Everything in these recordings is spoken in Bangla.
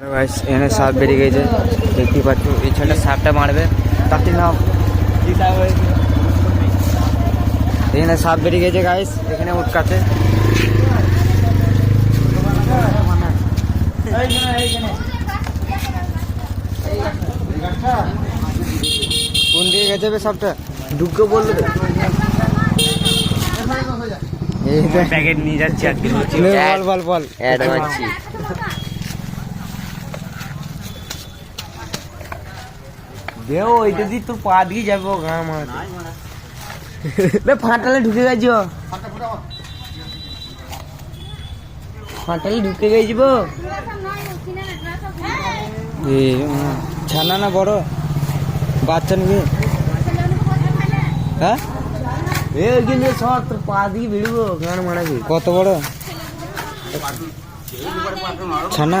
এখানে সাপ বেরিয়ে গেছে। দেখতেই পাচ্ছ এই ছেলেটা সাপটা মারবে। তাতে নাম? এখানে সাপ বেরিয়ে গেছে গাইস এখানে উটকাতে। কোন দিকে গেছে বে সাপটা? ঢুকে বলল এই প্যাকেট নিয়ে যাচ্ছি আজকে বল বল বল। অ্যাড দেও ওইটা দিয়ে তোর পা দিয়ে যাব গা মার বে, ফাটালে ঢুকে গেছ ফাটালে ঢুকে গেছি বো ছানা না বড়? বাচ্চা নাকি? হ্যাঁ? এ ওইখানে সর তোর পা দিয়ে ভিড়বো গান মারাবি কত বড়? ছানা?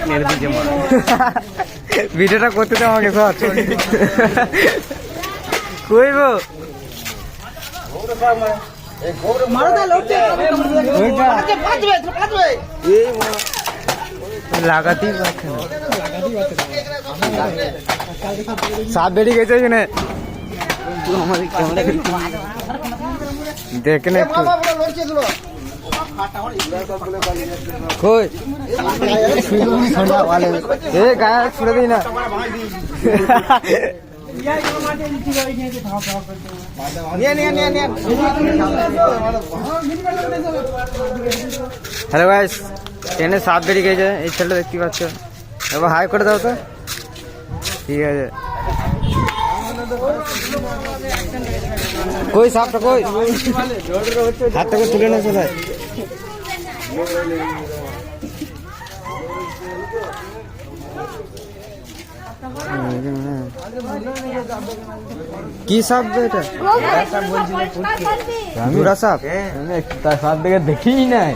ভিডিওটা করতে দাও আমাকে সর কইব লাগাতেই সাপ বেরিয়ে গেছে কই? ছুড়ে দিই না। হ্যালো গাইস ট্রেনে সাপ বেরিয়ে গেছে, এই ছেলেটা দেখতে পাচ্ছ। এবার হাই করে দাও তো। ঠিক আছে। কই, সাপটা কই? হাত থেকে তুলে না চলে কি সাপ এটা? ধুরা সাপ? তার সাপ দেখে দেখিই নাই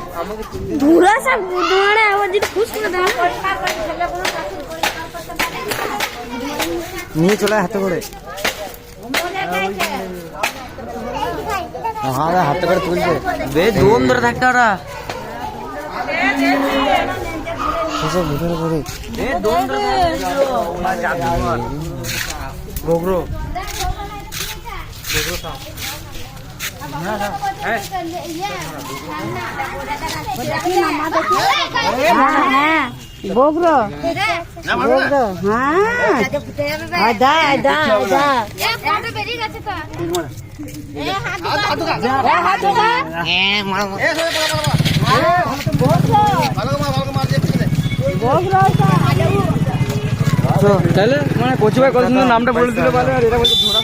যদি খুশ করে দাও। নিয়ে চলে আয় হাতে করে। হ্যাঁ হাতে করে তুলছে। বে দোম ধরে থাকতে ওরা। সেসব ভিতরে করে বে দোম ধরে গোগরো হ্যাঁ গোবরো গোবরো হ্যাঁ আদা আদা আদা বেরিয়ে গেছে তো তাহলে মানে কচু ভাই কত সুন্দর নামটা বলে দিল বলে আর এটা বলছে ধরা